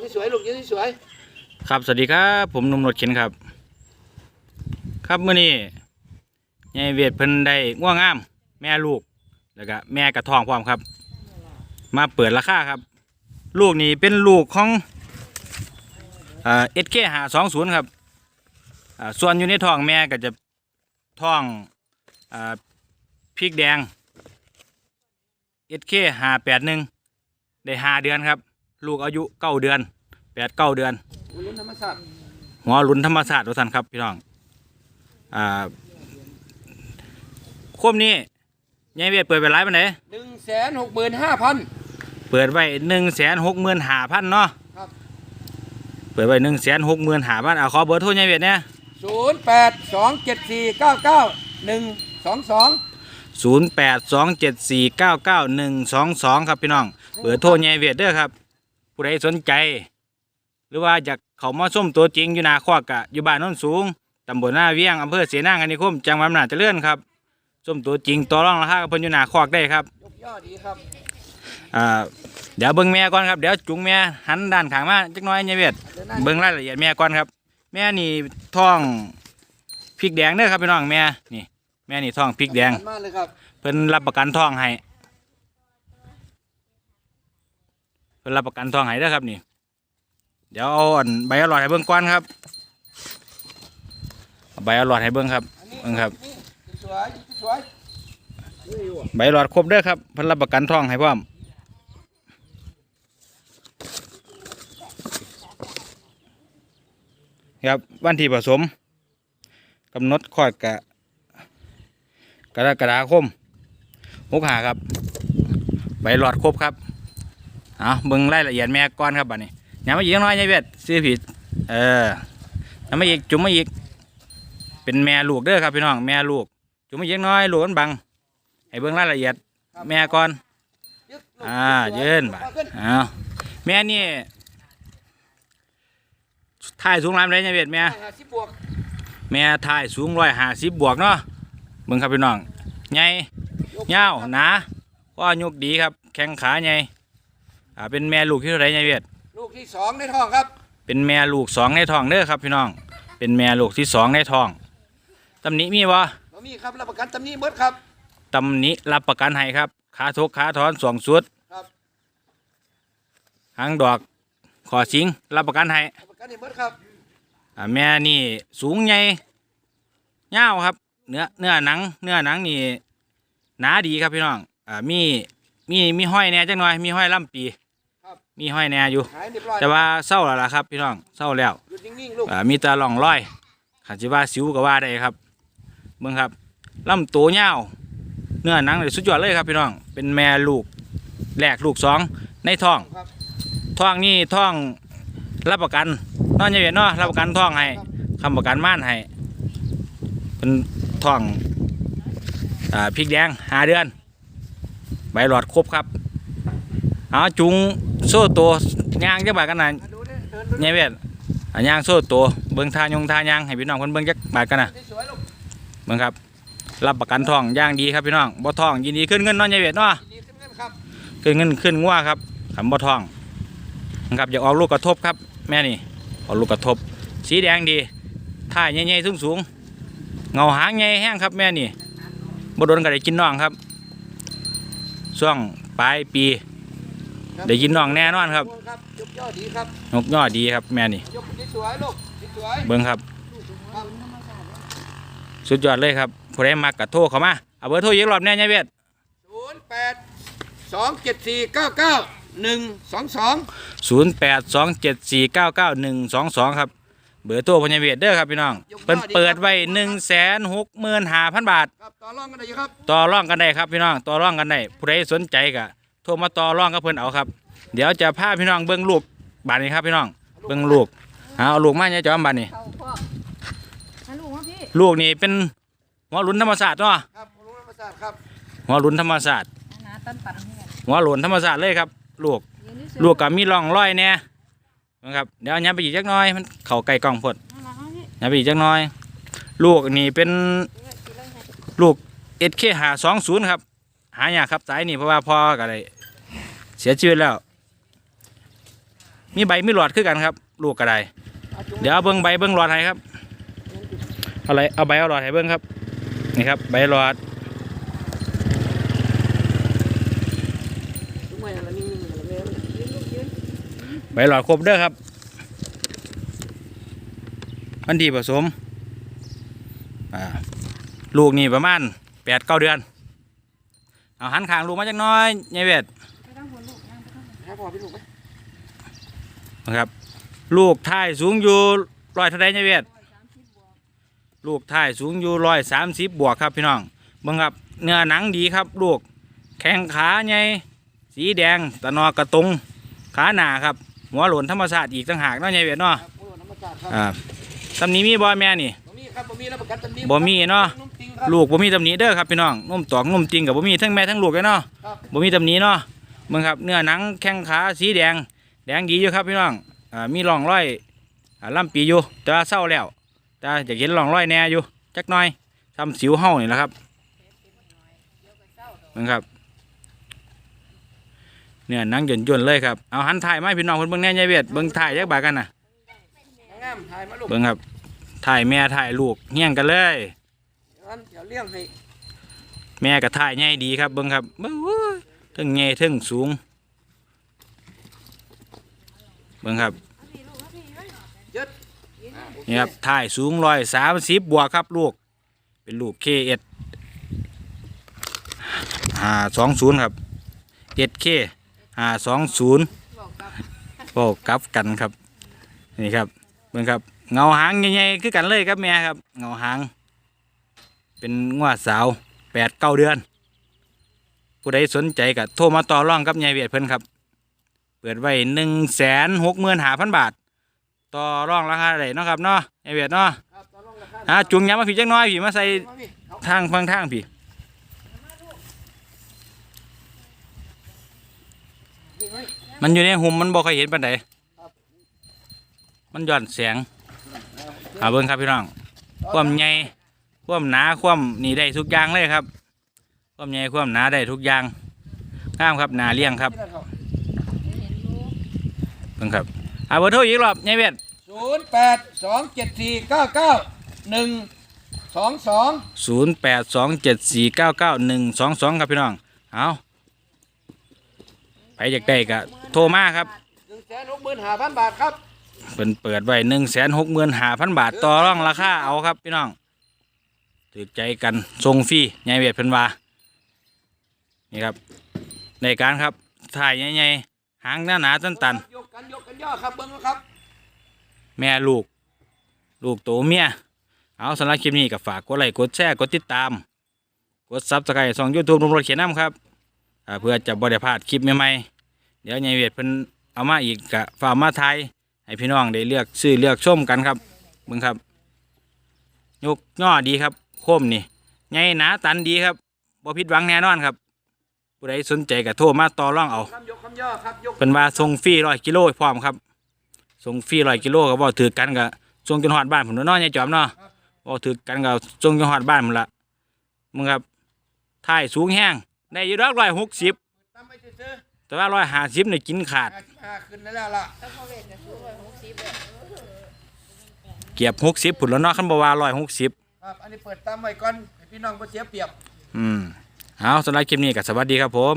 ยืนสวยลูกยืนสวยครับสวัสดีครับผมนุ่มรถเข็นครับ ครับเมื้อนี้ยายเวียดเพิ่นได้ง่วงงาม แม่ลูกแล้วก็แม่กระท้องพร้อมครับ มาเปิดราคาครับ ลูกนี่เป็นลูกของเอ่อ SK หาสองศูนย์ครับส่วนอยู่ในท้องแม่ก็จะท้องอพริกแดง SK หาแปดหนึ่งได้ห้าเดือนครับ ลูกอายุเก้าเดือนแปดเก้าเดือนรุ่นธรรมศาสตร์หัวหลุนธรรมศาสตร์ทุกท่านครับ พี่น้อง อ่าควมนี้ยายเวียดเปิดไปไลฟ์ปันไหนหนึ่งแสนหกหมื่นห้าพัน เปิดไว้หนึ่งแสนหกหมื่นห้าพันเนาะครับ เปิดไว้หนึ่งแสนหกหมื่นห้าพันเอาขอเบอร์โทรยายเวียดเนี่ยศูนย์แปดสองเจ็ดสี่เก้าเก้าหนึ่งสองสองศูนย์แปดสองเจ็ดสี่เก้าเก้าหนึ่งสองสองครับพี่น้อง เบอร์โทรยายเวียดเด้อครับ ผู้ใดสนใจ หรือว่าอยากเขามาส้มตัวจริงอยู่นาคอกะอยู่บ้านโน้นสูงตำบลหน้าเวียงอำเภอเสนางคณิคมจังหวัดอำนาจเจริญครับส้มตัวจริงต่อรองราคากับเพิ่นอยู่นาคอกได้ครับยกย่อดีครับอ่าเดี๋ยวเบิ่งแม่ก่อนครับเดี๋ยวจุงแม่หันด้านข้างมาจักหน้อยเนี่ยเวียดเดินหน้าเบิ่งรายละเอียดแม่ก่อนครับ แม่นี่ท้องพริกแดงเด้อครับพี่น้องแม่นี่ แม่นี่ท้องพริกแดงหันมาเลยครับ เพิ่นรับประกันท้องให้ เพิ่นรับประกันทองให้ด้ครับนี่ เดี๋ยวเอาอันใบอร่อยให้เบิ่งก่อนครับใบอร่อยให้เบิ่งครับอันนี้เบิ่งครับนี่สวยสวยนี่อยู่อะใบหลอดครบเด้อครับพิ่นรับประกันทองให้พร้อมครับวันที่ผสมกำหนดคอดกะกรกฎาคมหกหาครับ ใบหลอดครบครับ เอาเบิ่งรายละเอียดแม่ก่อนครับบัดนี้ยังไม่อีกน้อยยายเวทซื้อผิดเออยังไม่อีกจุ่มไม่อีก เป็นแม่ลูกเด้อครับพี่น้องแม่ลูก จุ่มไม่อีกน้อยลูกมันบังให้เบิ่งรายละเอียดครับแม่ก่อนยึดลูกอ่าสวยยืนบ่าเอาขึ้นอ้าวแม่นี่ถ่ายสูงรามเลยเนี่ยเบ็ดแม่ห้าสิบบวกแม่ถ่ายสูงร้อยห้าสิบบวกเนาะเบิ่งครับพี่น้องใหญ่ยาวหนาก็ยกดีครับ แข้งขาใหญ่ อ่าเป็นแม่ลูกที่เท่าไหรเนี่ยเบ็ดลูกที่สองในท้องครับ เป็นแม่ลูกสองในท้องเด้อครับพี่น้อง เป็นแม่ลูกที่สองในท้องตำหนิมีบ่เรามีครับรับประกันตำหนี้เบิดครับ ตำหนิรับประกันให้ครับขาทุกขาถอนสองสุดครับ หางดอกขอสิงรับประกันให้รับประกันให้เบิดครับอ่าแม่นี่สูงใหญ่ยาวครับ เนื้อเนื้อหนัง เนื้อหนังนี่หนาดีครับพี่น้องอ่ามีมีมีห้อยแหน่จังหน่อยมีห้อยลำปีครับ มีห้อยแหน่อยู่ หายเรียบร้อยแต่ว่าเศร้าแล้วล่ะครับ พี่น้องเศร้าแล้วหยุดนิ่งๆลูกอ่ามีแตาล่องร้อยขันจิว่าสิวก็ว่าได้ครับเบิ่งครับลำตัวยาวเนื้อหนังเลยสุดยอดเลยครับพี่น้องเป็นแม่ลูกแรกลูกสองในท้อง ครับท้องนี่ท้องรับประกันนอนอยังเวียนเนาะรับประกันท้องให้ครับคำประกันม่านให้เป็นท้องอ่าพริกแดงหาเดือน ใบหลอดครบครับ เอาจุงโซ่ตัวย่างจักบาทกันนะอะดูดิเดินดูดิเนี่ยเวียนอะย่างโซ่ตัวเบิ้งทายงทายางให้พี่น้องเพิ่นเบิ้งจักบาทกันนะสวยๆลูกเบิ้งครับ รับประกันท้องย่างดีครับพี่น้องบ่ท้องยินดีขึ้นเงินเนอนเนี่ยเวียนเนาะดีขึ้นเงินครับขึ้นเงินขึ้นงัวครับขำบ่ทองนะครับอย่าออกลูกกระทบครับ แม่นี่ออกลูกกระทบ สีแดงดีท่าใหญ่ๆสูงสูงๆเงาหางใหญ่แห้งครับแม่นี่บ่โดนก็ได้กินน้องครับช่วงปลายปีครับ ได้กินน้องแน่นอนครับครับยกย่อดีครับนกย่อดีครับแม่นี่ยกสวยๆลูกสวยเบิ่งครับครับ สุดยอดเลยครับผู้ใดมักกระโทรเข้ามาเอาเบอร์โทรอีกรอบแน่ยายเวทศูนย์แปดสองเจ็ดสี่เก้าเก้าหนึ่งสองสองศูนย์แปดสองเจ็ดสี่เก้าเก้าหนึ่งสองสองครับเบอร์โทรพญาเวทเด้อครับพี่น้องเพิ่นเปิดไว้หนึ่งแสนหกหมื่นห้าพันบาทครับต่อรองกันได้อยู่ครับต่อร่องกันได้ครับพี่น้องต่อร่องกันได้ผู้ใดสนใจก็ โทรมาต่อร่องกับเพิ่นเอาครับ เดี๋ยวจะพาพี่น้องเบิ้งลูกบานนี้ครับพี่น้องเบิ้งลูกเอาเอาลูกมาเนี่ยจอมบานนี้เขาพ่อฮัลโหลครับพี่ลูกนี่เป็นหัวหลุนธรรมศาสตร์เนาะครับผมรู้ประสาทครับหัวหลุนธรรมศาสตร์อันนะต้นปัดนี่ไงหัวหลุนธรรมศาสตร์เลยครับลูกยืนที่สุดลูกกับมีร่องรอยแน่นะครับเดี๋ยวยับไปอีกจักหน้อยมันเข่าไก่กล่องพดน่ารักมากพี่ยับไปอีกจักหน้อย ลูกนี่เป็นกินเลยไงลูกเอสเคหาสองศูนย์ครับ หายากครับสายนี่เพราะว่าพ่อก็เลยเสียชีวิตแล้ว มีใบมีหลอดคือกันครับ ลูกกระไดเดี๋ยวเอาเบิ้งใบเบิ้งหลอดให้ครับอะไรเอาใบเอาหลอดให้เบิ้งครับ นี่ครับ ใบหลอดใบหลอดครบเด้อครับอันดีผสมลูกนี่ประมาณแปดเก้าเดือน เอาหันข้างลูกมาจักหน้อยยายเวทไปตั้งหัวลูกย่างไปตั้งหัวให้พ่อพี่ลูกไหมนะครับ ลูกท้ายสูงอยู่ร้อยเท่าไรยายเวทร้อยสามสิบบวกลูกท้ายสูงอยู่ร้อยสามสิบบวกครับพี่น้องเบิ่งครับเนื้อหนังดีครับ ลูกแข้งขาใหญ่สีแดงตะนอกระตุงขาหนาครับ หัวโหลนธรรมชาติอีกต่างหากเนาะยายเวทเนาะครับโอ้น้ำมันจัดครับอ่าตำหนี้มีบ่แม่นี่ ตรงนี้ครับบ่มีรับประกันตำหนิบ่มีเนาะ นุ่มจริงครับ ลูกบ่มีตำหนิเด้อครับพี่น้องนุ่มตอกนุ่มจริงกับบ่มีทั้งแม่ทั้งลูกเลยเนาะครับ บ่มีตำหนิเนาะเบิ่งครับเนื้อหนังแข้งขาสีแดง แดงดีอยู่ครับพี่น้องอ่ามีร่องรอยอ่าลำปีอยู่แต่ว่าเศร้าแล้ว แต่อยากเห็นร่องรอยแหน่อยู่จักหน่อยทำสิวเฮานี่แหละครับเบิ่งครับเนื้อหนังย่นๆเลยครับเอาหันถ่ายมาให้พี่น้องเพิ่นเบิ่งแหน่ยายเวทเบิ่งถ่ายจักบาทกันน่ะงามถ่ายมาลูกเบิ่งครับถ่ายแม่ถ่ายลูกเฮี้ยงกันเลย งั้นเดี๋ยวเลี้ยงให้แม่กับถ่ายใหญ่ดีครับเบิ่งครับเบิ่งโอ้ยเทั้งใหญ่เทั้งสูง เบิ่งครับเอาพี่ลูกเอาพี่เอ้ยยึดอ่าโอเนี่ครับถ่ายสูงร้อยสามสิบบวกครับลูก เป็นลูกเคเอ็ดห้าสองศูนย์ครับเอ็ดเคห้าสองศูนย์บอกกับโอ้กลับกันครับ นี่ครับเบิ่งครับเงาหางใหญ่ๆคือกันเลยครับแม่ครับ เงาหาง เป็นงวดสาวแปดเก้าเดือน ผู้ใดสนใจก็โทรมาต่อรองกับยายเวียดเพิ่นครับ เปิดไว้หนึ่งแสนหกหมื่นหาพันบาท ต่อรองราคาได้เนาะครับเนาะยายเวียดเนาะครับตอนลงราคาอ่าจุงยามมาผีจักหน้อยผีมาใส่มาพี่เอาทางฟังทางผีพี่ไว้มันอยู่ในหุ่มมันบ่ค่อยเห็นปานใดมันย้อนแสงเอาเบิ่งครับพี่น้องความใหญ่ ความหนาความนี่ได้ทุกอย่างเลยครับ ความใหญ่ความหนาได้ทุกอย่างงามครับหนาเลี้ยงครับที่นั่นเขาเห็นลูกเพิ่งครับเอาเบอร์โทรอีกรอบยายเวียดศูนย์แปดสองเจ็ดสี่เก้าเก้าหนึ่งสองสองศูนย์แปดสองเจ็ดสี่เก้าเก้าหนึ่งสองสองครับพี่น้องเอาไปอยากได้ก็โทรมาครับหนึ่งแสนหกหมื่นห้าพันบาทครับ เป็นเปิดไว้หนึ่งแสนหกหมื่นห้าพันบาทต่อรองราคาเอาครับพี่น้อง ถือใจกันทรงฟรียายเวียดเพิ่นว่านี่ครับในการครับถ่ายใหญ่ๆหางหน้าหนาตันตันยกกันยกกันย่อครับเบิ้งนะครับๆแม่ลูก ลูกโตเมียเอาสำหรับคลิปนี้ก็ฝากกดไลค์กดแชร์กดติดตาม กดซับสไครต์ช่องยูทูบรวมรถเขียนน้ำครับอ่าเพื่อจะบ่ได้พลาดคลิปใหม่ๆเดี๋ยวยายเวียดเพิ่นเอามาอีกกะฝากมาไทยให้พี่น้องได้เลือกซื้อเลือกชมกันครับเบิ่งครับ ยกย่อดีครับ โคมนี่ใหญ่หนาตันดีครับบ่ผิดหวังแน่นอนครับ ผู้ใดสนใจก็โทรมาต่อรองเอาคำยกคำย่อครับยกเป็นว่าส่งฟรีร้อยกิโลพร้อมครับส่งฟรีร้อยกิโลก็บ่ถือกันก็ส่งจนฮอดบ้านผมเนาะยายจอมเนาะบ่ถือกันก็ส่งจนฮอดบ้านผมละมึงครับถ่ายสูงแห้งได้อยู่ดอกร้อยหกสิบตั้มไปซื้อแต่ว่าร้อยห้าสิบนี่กินขาดห้าสิบห้าขึ้นแล้วล่ะถ้าพ่อเวทจะซื้อไว้หกสิบเลยเกียบหกสิบผุนแล้วเนาะคันบ่ว่าร้อยหกสิบ ครับอันนี้เปิดตามไว้ก่อนให้พี่น้องก็เสียเปรียบ อืมเอาสำหรับคลิปนี้ก็สวัสดีครับผม